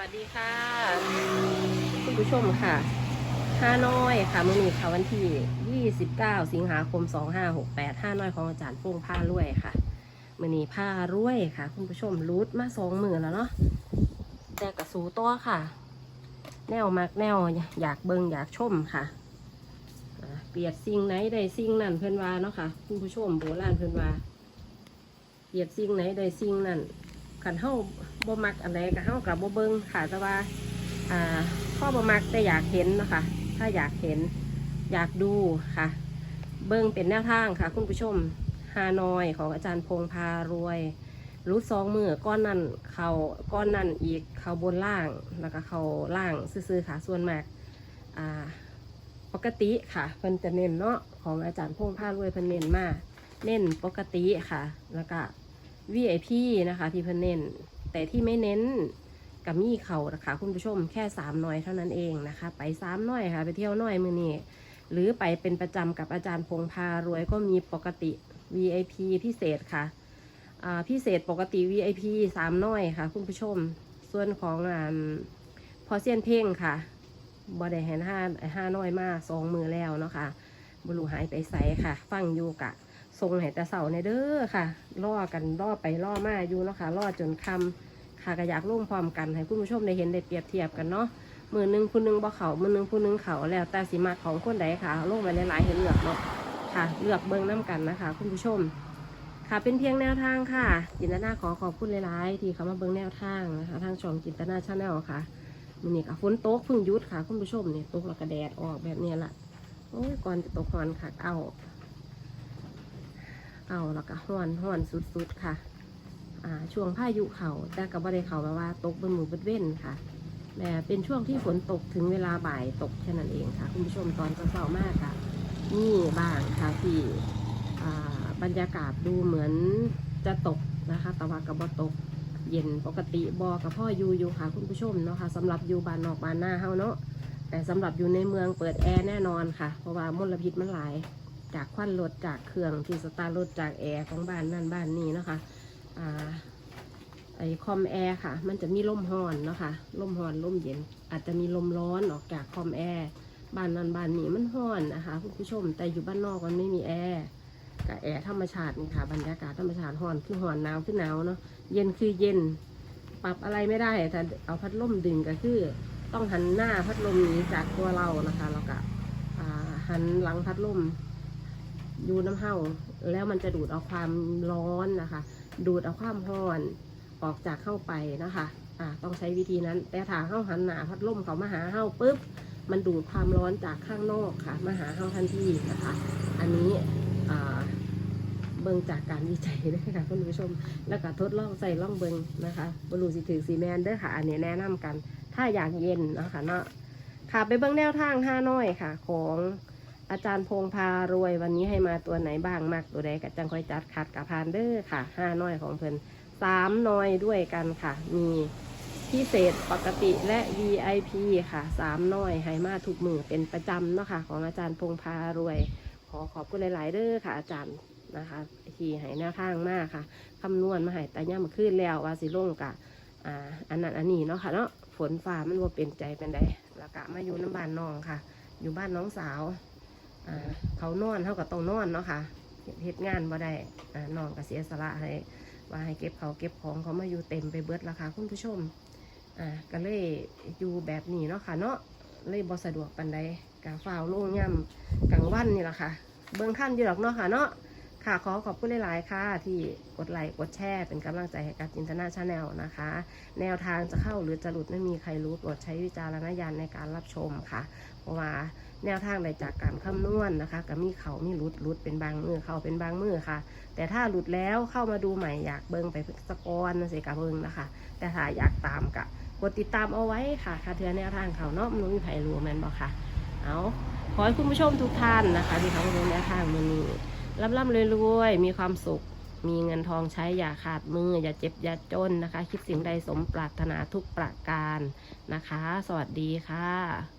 วัสดีค่ะคุณผู้ชมค่ะห้าน้อยค่ะมื่อนี้ค่ะวันที่ 29 สิงหาคม 2568ห้าน้อยของอาจารย์โป้งผ้ารวยค่ะมื่อนี้ผ้ารวยค่ะ คุณผู้ชมรูดมาสองมือแล้วเนาะแต่กระสูตัวค่ะ แนวมักแนวอยากเบิงอยากชมค่ะเปียบสิ่งไหนใดสิ่งนั้นเพื่อนว่าเนาะค่ะ คุณผู้ชมโบราณเพื่อนว่าเปียบสิ่งไหนใดสิ่งนั้น ขันเฮาบ่มักอันใดก็เฮากับบ่เบิ่งค่ะแต่ว่าอ่าพ่อบ่มักแต่อยากเห็นนะคะถ้าอยากเห็นอยากดูค่ะ เบิ่งเป็นแนวทางค่ะ คุณผู้ชมฮานอยของอาจารย์พงพารวยรู้สองมือก้อนนั้นเขาก้อนนั้นอีกเขาบนล่างแล้วก็เขาล่างซื่อๆค่ะส่วนมากอ่าปกติค่ะเพิ่นจะเน้นเนาะของอาจารย์พงพารวยเพิ่นเน้นมากเน้นปกติค่ะ แล้วก็ VIP นะคะที่เพิ่นเน้น แต่ที่ไม่เน้นกับมีเขานะคะ คุณผู้ชมแค่สามหน่อยเท่านั้นเองนะคะ ไปสามหน่อยค่ะ ไปเที่ยวหน่อยมือนี้หรือไปเป็นประจำกับอาจารย์พงพารวยก็มีปกติ VIP พิเศษค่ะพิเศษปกติ VIP สามหน่อยค่ะ คุณผู้ชม ส่วนของอ่าพอเซียนเพ่งค่ะบอด้เห็นห้าห้าน้อยมากสองมือแล้วเนาะค่ะบุรูหายไปใสค่ะ ฟังอยู่กะ ทรงให้แต่เสาในเด้อค่ะล่อกันล่อไปล่อมาอยู่เนาะค่ะล่อจนคำค่ะก็อยากลงพร้อมกันให้คุณผู้ชมได้เห็นได้เปรียบเทียบกันเนาะมือหนึงผู้หนึงบ่เขามือหนึงผู้หนึงเขาแล้วแต่สิมาของคนใดค่ะลงไปหลายๆให้เลือกเนาะค่ะ เลือกเบิ้งน้ากันนะคะ คุณผู้ชม ค่ะเป็นเพียงแนวทางค่ะจินตนาขอขอบคุณหลายๆที่เขามาเบิ้งแนวทางนะคะ ทางช่องจินตนาชาแนลค่ะมือนี้ค่ะฝนตกพิ่งยุดค่ะ คุณผู้ชมเนี่ยตกแล้วก็แดดออกแบบนี้ละโอ้ยก่อนจะตกฮอนค่ะเอา เอาแล้วก็ห้อนห้อนสุดๆค่ะ อ่า ช่วงพายุเขาแต่ก็บ่ได้เขามาว่าตกบนหมู่บนเว้นค่ะแต่เป็นช่วงที่ฝนตกถึงเวลาบ่ายตกแค่นั้นเองค่ะ คุณผู้ชมตอนเช้ามากค่ะ นี่บ้างค่ะที่บรรยากาศดูเหมือนจะตกนะคะแต่ว่ากับ่ตกเย็นปกติบอกับพ่ออยู่อยู่ค่ะ คุณผู้ชมเนาะค่ะสำหรับอยู่บ้านนอกบ้านหน้าเฮาเนาะแต่สำหรับอยู่ในเมืองเปิดแอร์แน่นอนค่ะ เพราะว่ามลพิษมันหลาย จากควันรถจากเครื่องที่สตาร์รถจากแอร์ของบ้านนั่นบ้านนี้นะคะอ่าไอคอมแอร์ค่ะ มันจะมีลมร้อนเนาะคะลมร้อนลมเย็น อาจจะมีลมร้อนออกจากคอมแอร์บ้านนั้นบ้านนี้มันร้อนนะคะคุณผู้ชมแต่อยู่บ้านนอกมันไม่มีแอร์กับแอร์ธรรมชาตินี่ค่ะบรรยากาศธรรมชาติร้อนคือร้อนหนาวคือหนาวเนาะเย็นคือเย็น ปรับอะไรไม่ได้แต่เอาพัดลมดึงก็คือ ต้องหันหน้าพัดลมนี้จากตัวเรานะคะแล้วก็หันหลังพัดลม ดูน้ำเห่าแล้วมันจะดูดเอาความร้อนนะคะ ดูดเอาความร้อนออกจากเข้าไปนะคะอ่าต้องใช้วิธีนั้น แต่ถ้าเข้าหันหนาพัดลมเขามาหาเข้าปุ๊บ มันดูดความร้อนจากข้างนอกค่ะ มาหาเข้าทันทีนะคะ อันนี้อ่าเบิ่งจากการวิจัยด้วยค่ะคุณผู้ชม แล้วก็ทดลองใส่ล่องเบิงนะคะบรูสิถือซีแมนเด้อค่ะ อันนี้แนะนำกัน ถ้าอยากเย็นนะคะเนาะค่ะไปเบิ่งแนวทางห้าน้อยค่ะ ของ อาจารย์พงพารวยวันนี้ให้มาตัวไหนบ้างมากตัวใดกับจังคอยจัดขัดกับพานเดอร์ค่ะห้าน้อยของเพิ่นสามน้อยด้วยกันค่ะ มีพิเศษปกติและ VIP ค่ะสามน้อยให้มาทุกมือเป็นประจำเนาะค่ะ ของอาจารย์พงพารวย ขอขอบคุณหลาย ๆ เด้อค่ะ อาจารย์นะคะที่ให้แนวทางมากค่ะคำนวณมาให้แต่ย่ามาขึ้นแล้วว่าสิลงกะอ่าอันนั้นอันนี้เนาะค่ะเนาะฝนฟ้ามันว่าเป็นใจเป็นใดแล้วก็มาอยู่น้ำบ้านน้องค่ะ อยู่บ้านน้องสาว เขานอนเท่ากับต้องนอนเนาะค่ะเห็นเฮ็ดงานมาได้น้องก็เสียสละให้ว่าให้เก็บเขาเก็บของเขามาอยู่เต็มไปเบิดราคาคุณผู้ชมอ่าก็เลยอยู่แบบนี้เนาะค่ะเนาะเลยบอสะดวกปันใดกาฝ้าวลงย่ำกลางวันนี่แหละค่ะ เบื้องท่านอยู่หรอกเนาะค่ะเนาะ ค่ะขอขอบคุณหลายๆค่ะ ที่กดไลค์กดแชร์เป็นกำลังใจให้กับจินตนาชาแนลนะคะ แนวทางจะเข้าหรือจะหลุดไม่มีใครรู้โปรดใช้วิจารณญาณในการรับชมค่ะ เพราะว่าแนวทางใดจากการคำนวณนนะคะก็มีเขามีหลุดหลุดเป็นบางมือเขาเป็นบางมือค่ะ แต่ถ้าหลุดแล้วเข้ามาดูใหม่อยากเบิงไปสกอนนะสิกะเบิงนะคะ แต่ถ้าอยากตามกะกดติดตามเอาไว้ค่ะค่ะเทือแนวทางเขาเนาะมันมีไผ่รู้แมนบอกค่ะ เอาขอให้คุณผู้ชมทุกท่านนะคะ ที่เขาดูแนวทางมือนี้ ร่ำร่ำรวยๆ มีความสุข มีเงินทองใช้อย่าขาดมือ อย่าเจ็บอย่าจนนะคะ คิดสิ่งใดสมปรารถนาทุกประการนะคะ สวัสดีค่ะ